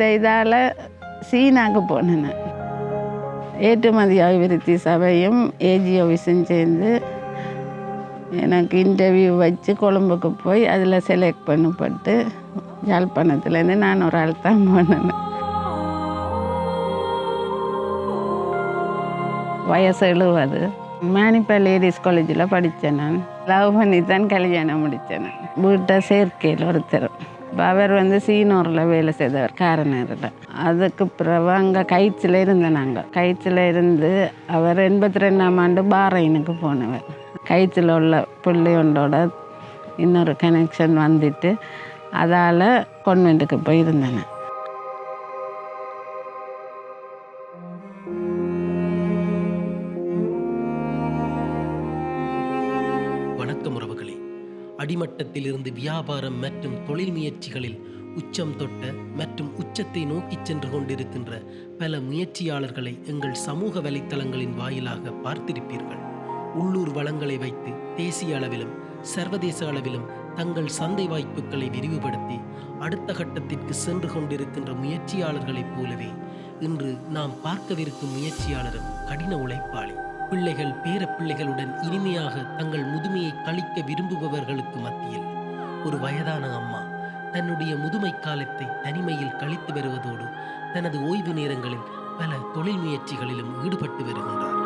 இந்த இதால் சீனாக்கு போனேன் ஏற்றுமதி அபிவிருத்தி சபையும் ஏஜி ஆஃபீஸும் சேர்ந்து எனக்கு இன்டர்வியூ வச்சு கொழும்புக்கு போய் அதில் செலக்ட் பண்ணப்பட்டு யாழ்ப்பாணத்துலேருந்து நான் ஒரு ஆள் தான் போனேன். வயசு எழுவது. மேனிப்பா லேடிஸ் காலேஜில் படித்தேன் நான். லவ் பண்ணி தான் கல்யாணம் முடித்தேன் நான். வீட்டை சேர்க்கையில் ஒருத்தர். அவர் வந்து சீனூரில் வேலை செய்தவர் காரனரில். அதுக்கு பிறகு அங்கே கைச்சில் இருந்தேன் நாங்கள் கைச்சில் இருந்து அவர் எண்பத்தி ரெண்டாம் ஆண்டு பாரைனுக்கு போனவர். கைச்சில் உள்ள பிள்ளையொண்டோட இன்னொரு கனெக்ஷன் வந்துட்டு அதால் கொன்வெண்ட்டுக்கு போயிருந்தேன் வணக்கம் அடிமட்டத்திலிருந்து வியாபாரம் மற்றும் தொழில் முயற்சிகளில் உச்சம் தொட்ட மற்றும் உச்சத்தை நோக்கிச் சென்று கொண்டிருக்கின்ற பல முயற்சியாளர்களை எங்கள் சமூக வலைத்தளங்களின் வாயிலாக பார்த்திருப்பீர்கள். உள்ளூர் வளங்களை வைத்து தேசிய அளவிலும் சர்வதேச அளவிலும் தங்கள் சந்தை வாய்ப்புகளை விரிவுபடுத்தி அடுத்த கட்டத்திற்கு சென்று கொண்டிருக்கின்ற முயற்சியாளர்களைப் போலவே இன்று நாம் பார்க்கவிருக்கும் முயற்சியாளரும் கடின உழைப்பாளி. பிள்ளைகள் பேரப்பிள்ளைகளுடன் இனிமையாக தங்கள் முதுமையை கழிக்க விரும்புபவர்களுக்கு மத்தியில் ஒரு வயதான அம்மா தன்னுடைய முதுமை காலத்தை தனிமையில் கழித்து வருவதோடு தனது ஓய்வு நேரங்களில் பல தொழில் முயற்சிகளிலும் ஈடுபட்டு வருகின்றார்.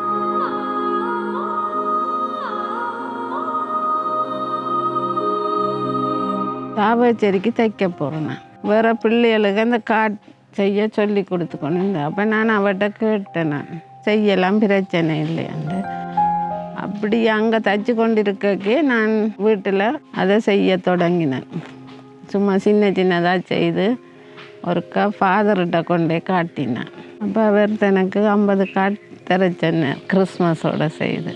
தாபச்சேரிக்கு தைக்க போகிறேன் வேற பிள்ளைகளுக்கு அந்த காட் செய்ய சொல்லி கொடுத்து கொண்டு அப்போ நான் அவட்ட கேட்டேன். நான் செய்யலாம் பிரச்சனை இல்லையாண்டு அப்படி அங்கே தச்சு கொண்டு இருக்கக்கே நான் வீட்டில் அதை செய்ய தொடங்கினேன். சும்மா சின்ன சின்னதாக செய்து ஒருக்கா ஃபாதர்கிட்ட கொண்டே காட்டினேன். அப்போ அவர் எனக்கு ஐம்பது காட் தர சொன்னேன் கிறிஸ்மஸோட செய்து.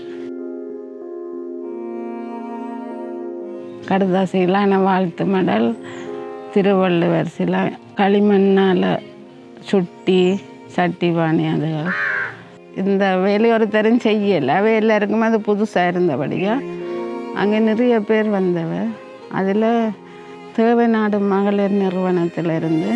கடுதாசிகளான வாழ்த்து மடல் திருவள்ளுவர் சில களிமண்ணால் சுட்டி சட்டி பானி அதுகள் இந்த வேலை ஒருத்தரும் செய்யலை. வேலை எல்லாருக்கும் அது புதுசாக இருந்தபடியா அங்கே நிறைய பேர் வந்தவ. அதில் தேவநாடு மகளிர் நிறுவனத்தில் இருந்து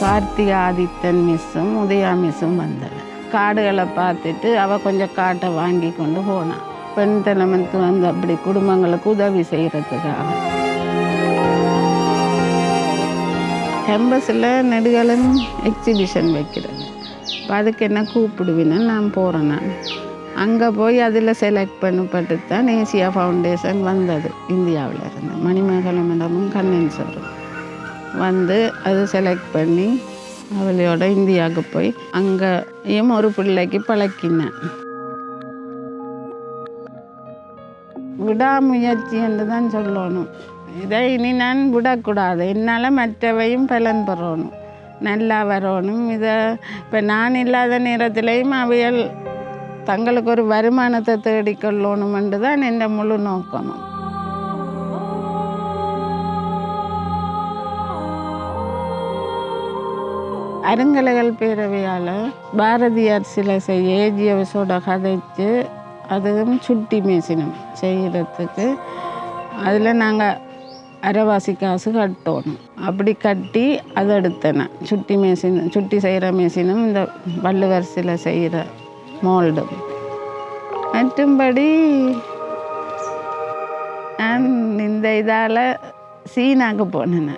கார்த்திகா ஆதித்தன் மிஸ்ஸும் உதயா மிஸ்ஸும் வந்தவ. காடுகளை பார்த்துட்டு அவள் கொஞ்சம் காட்டை வாங்கி கொண்டு போனான் பெண் தலைமத்து வந்து அப்படி குடும்பங்களுக்கு உதவி செய்கிறதுக்காக கேம்பஸில் நெடுகளும் எக்ஸிபிஷன் வைக்கிறது. இப்போ அதுக்கு என்ன கூப்பிடுவின்னு நான் போகிறேன் நான். அங்கே போய் அதில் செலக்ட் பண்ணப்பட்டு தான் ஏசியா ஃபவுண்டேஷன் வந்தது இந்தியாவில் இருந்து. மணிமேகலை மேடமும் கண்ணன் சாரும் வந்து அது செலக்ட் பண்ணி அவளையோட இந்தியாவுக்கு போய் அங்கேயும் ஒரு பிள்ளைக்கு பழக்கினேன். விடாமுயற்சி என்று தான் சொல்லணும். இதை இனி நான் விடக்கூடாது. என்னால் மற்றவையும் பலன் பெறணும். நல்லா வரணும். இதை இப்போ நான் இல்லாத நேரத்திலையும் அவைகள் தங்களுக்கு ஒரு வருமானத்தை தேடிக்கொள்ளணுமென்று தான் இந்த முழு நோக்கமும். அருங்கலைகள் பேரவையால் பாரதியார் சிலை செய்ய ஏஜியவசோட கதைச்சு அதுவும் சுட்டி மேசினம் செய்கிறதுக்கு அதில் நாங்கள் அரைவாசி காசு கட்டணும். அப்படி கட்டி அதை எடுத்தேன் சுட்டி மேசின் சுட்டி செய்கிற மிஷினும் இந்த வள்ளுவர் செய்கிற மோல்டும் மற்றும்படி நான் இந்த இதால் சீனாக்கு போனேன்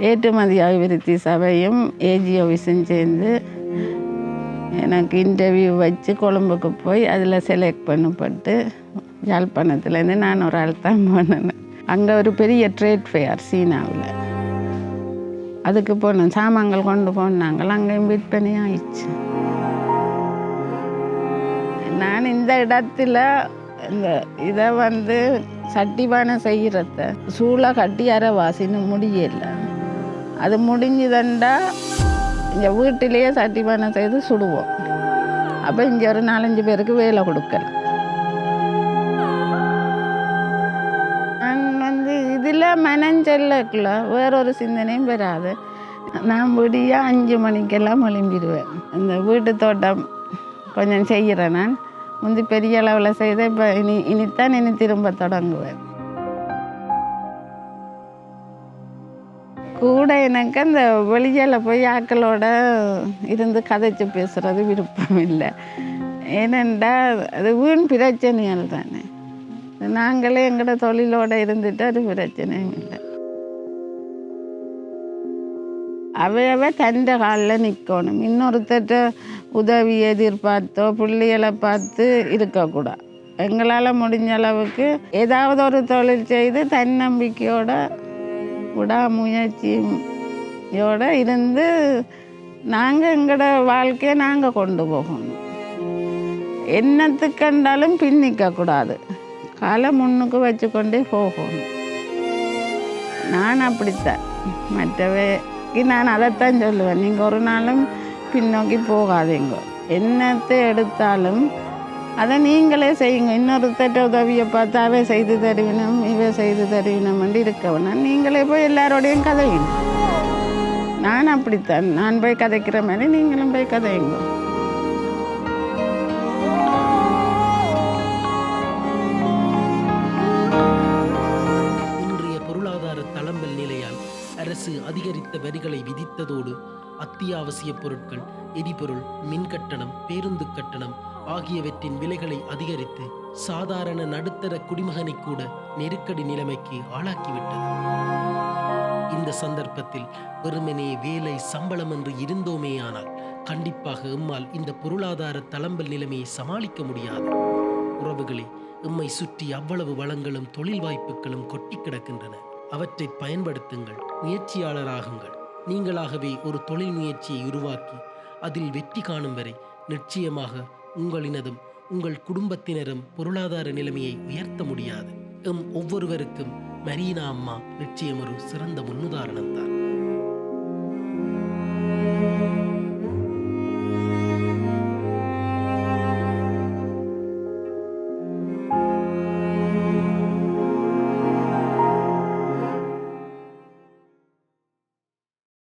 ஏற்றுமதி அபிவிருத்தி சபையும் ஏஜி ஆஃபீஸும் சேர்ந்து எனக்கு இன்டர்வியூ வச்சு கொழும்புக்கு போய் அதில் செலக்ட் பண்ணப்பட்டு யாழ்ப்பாணத்துலேருந்து நான் ஒரு ஆள் தான் போனேன் அங்கே ஒரு பெரிய ட்ரேட் ஃபேர் சீனாவில். அதுக்கு போனேன் சாமான்கள் கொண்டு போனாங்கள் அங்கேயும் விற்பனை ஆயிடுச்சு. நான் இந்த இடத்துல இந்த இதை வந்து சட்டிபானை செய்கிறத சூளை கட்டி அரைவாசின்னு முடியல. அது முடிஞ்சுதண்டா இங்கே வீட்டிலேயே சட்டிபானை செய்து சுடுவோம். அப்போ இங்கே ஒரு நாலஞ்சு பேருக்கு வேலை கொடுக்கலாம் மனஞ்செல்லக்குள்ள வேறொரு சிந்தனையும் வராது. நான் விடிய அஞ்சு மணிக்கெல்லாம் எழும்பிடுவேன். இந்த வீட்டு தோட்டம் கொஞ்சம் செய்கிறேன் நான். முந்தி பெரிய அளவில் செய்த இப்போ இனி இனித்தான் இனி திரும்ப தொடங்குவேன். கூட எனக்கு அந்த வெளியில் போய் ஆக்களோட இருந்து கதைச்சு பேசுகிறது விருப்பம் இல்லை. ஏனென்றால் அது வீண் பிரச்சனைகள் தானே. நாங்களே எங்களோட தொழிலோட இருந்துட்டு அது பிரச்சனையும் இல்லை. அவையவே தந்த காலில் நிற்கணும் இன்னொருத்தட்ட உதவி எதிர்பார்த்தோ பிள்ளைகளை பார்த்து இருக்கக்கூடாது எங்களால் முடிஞ்ச அளவுக்கு ஏதாவது ஒரு தொழில் செய்து தன்னம்பிக்கையோட விடாமுயற்சியோட இருந்து நாங்கள் எங்களோட வாழ்க்கையை நாங்கள் கொண்டு போகணும். என்னத்துக்கண்டாலும் பின்னிக்கக்கூடாது. காலை முன்னுக்கு வச்சுக்கொண்டே போகணும். நான் அப்படித்தான். மற்றவைக்கு நான் அதைத்தான் சொல்லுவேன். நீங்கள் ஒரு நாளும் பின்னோக்கி போகாதீங்க. என்னத்தை எடுத்தாலும் அதை நீங்களே செய்யுங்க. இன்னொருத்தட்ட உதவியை பார்த்து அவை செய்து தருவினம் இவை செய்து தருவினம்னு இருக்க வேணாம். நீங்களே போய் எல்லாரோடையும் கதையுங்க. நான் அப்படித்தான். நான் போய் கதைக்கிற மாதிரி நீங்களும் போய் கதையுங்க. வரிகளை அத்தியாவசிய பொருட்கள் எரிபொருள் மின் கட்டணம் பேருந்து கட்டணம் ஆகியவற்றின் விலைகளை அதிகரித்து சாதாரண நடுத்தர குடிமகனை கூட நெருக்கடி நிலைமைக்கு ஆளாக்கிவிட்டது. இந்த சந்தர்ப்பத்தில் வெறுமனே வேலை சம்பளம் என்று இருந்தோமேயானால் கண்டிப்பாக எம்மால் இந்த பொருளாதார தளம்பல் நிலைமையை சமாளிக்க முடியாது. உறவுகளே எம்மை சுற்றி அவ்வளவு வளங்களும் தொழில் வாய்ப்புகளும் கொட்டி கிடக்கின்றன. அவற்றை பயன்படுத்துங்கள் முயற்சியாளராகுங்கள். நீங்களாகவே ஒரு தொழில் முயற்சியை உருவாக்கி அதில் வெற்றி காணும் வரை நிச்சயமாக உங்களினதும் உங்கள் குடும்பத்தினரும் பொருளாதார நிலைமையை உயர்த்த முடியாது. எம் ஒவ்வொருவருக்கும் மரீனா அம்மா நிச்சயம் ஒரு சிறந்த முன்னுதாரணம் தான்.